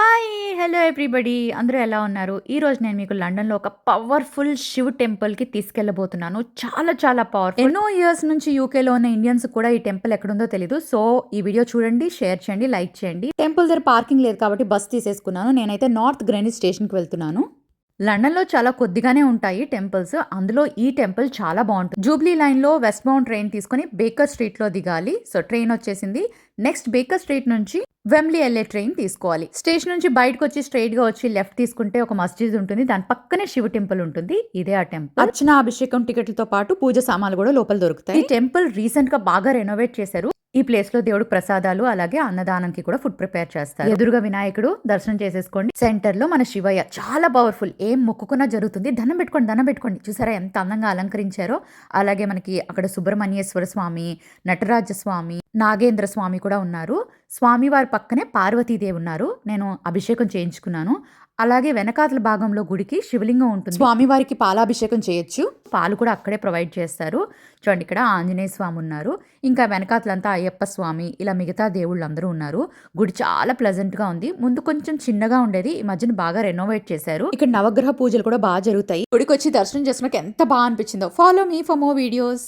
Hi hello everybody. అందరూ ఎలా ఉన్నారు? ఈ రోజు నేను మీకు లండన్లో ఒక పవర్ఫుల్ శివ్ టెంపుల్కి తీసుకెళ్ళబోతున్నాను. చాలా చాలా పవర్ఫుల్. ఎన్నో ఇయర్స్ నుంచి యూకేలో ఉన్న ఇండియన్స్ కూడా ఈ టెంపుల్ ఎక్కడుందో తెలీదు. సో ఈ వీడియో చూడండి షేర్ చేయండి లైక్ చేయండి. టెంపుల్ దగ్గర పార్కింగ్ లేదు కాబట్టి బస్ తీసేసుకున్నాను. నేనైతే నార్త్ గ్రెనిస్ స్టేషన్కి వెళ్తున్నాను. లండన్లో చాలా కొద్దిగానే ఉంటాయి టెంపుల్స్. అందులో ఈ టెంపుల్ చాలా బాగుంటుంది. జూబ్లీ లైన్లో వెస్ట్ మౌంట్ ట్రైన్ తీసుకొని బేకర్ స్ట్రీట్లో దిగాలి. సో ట్రైన్ వచ్చేసింది. నెక్స్ట్ బేకర్ స్ట్రీట్ నుంచి వెమ్లీ వెళ్ళే ట్రైన్ తీసుకోవాలి. స్టేషన్ నుంచి బయటకు వచ్చి స్ట్రైట్గా వచ్చి లెఫ్ట్ తీసుకుంటే ఒక మస్జిద్ ఉంటుంది. దాని పక్కనే శివ టెంపుల్ ఉంటుంది. ఇదే ఆ టెంపుల్. అర్చన అభిషేకం టికెట్లతో పాటు పూజ సామాన్లు కూడా లోపల దొరుకుతాయి. ఈ టెంపుల్ రీసెంట్గా బాగా రెనోవేట్ చేశారు. ఈ ప్లేస్లో దేవుడు ప్రసాదాలు అలాగే అన్నదానంకి కూడా ఫుడ్ ప్రిపేర్ చేస్తారు. ఎదురుగా వినాయకుడు దర్శనం చేసేసుకోండి. సెంటర్లో మన శివయ్య చాలా పవర్ఫుల్ ఏం మొక్కుకున్నా జరుగుతుంది. దండం పెట్టుకోండి దండం పెట్టుకోండి. చూసారా ఎంత అందంగా అలంకరించారో? అలాగే మనకి అక్కడ సుబ్రహ్మణ్యేశ్వర స్వామి నటరాజ స్వామి నాగేంద్ర స్వామి కూడా ఉన్నారు. స్వామివారి పక్కనే పార్వతీదేవి ఉన్నారు. నేను అభిషేకం చేయించుకున్నాను. అలాగే వెనకాతల భాగంలో గుడికి శివలింగం ఉంటుంది. స్వామివారికి పాలాభిషేకం చేయొచ్చు. పాలు కూడా అక్కడే ప్రొవైడ్ చేస్తారు. చూడండి ఇక్కడ ఆంజనేయ స్వామి ఉన్నారు. ఇంకా వెనకాతలంతా అయ్యప్ప స్వామి ఇలా మిగతా దేవుళ్ళు అందరూ ఉన్నారు. గుడి చాలా ప్లెజెంట్గా ఉంది. ముందు కొంచెం చిన్నగా ఉండేది ఈ మధ్యన బాగా రెనోవేట్ చేశారు. ఇక్కడ నవగ్రహ పూజలు కూడా బాగా జరుగుతాయి. గుడికి వచ్చి దర్శనం చేసుకున్నాక ఎంత బాగా అనిపించిందో. Follow me for more videos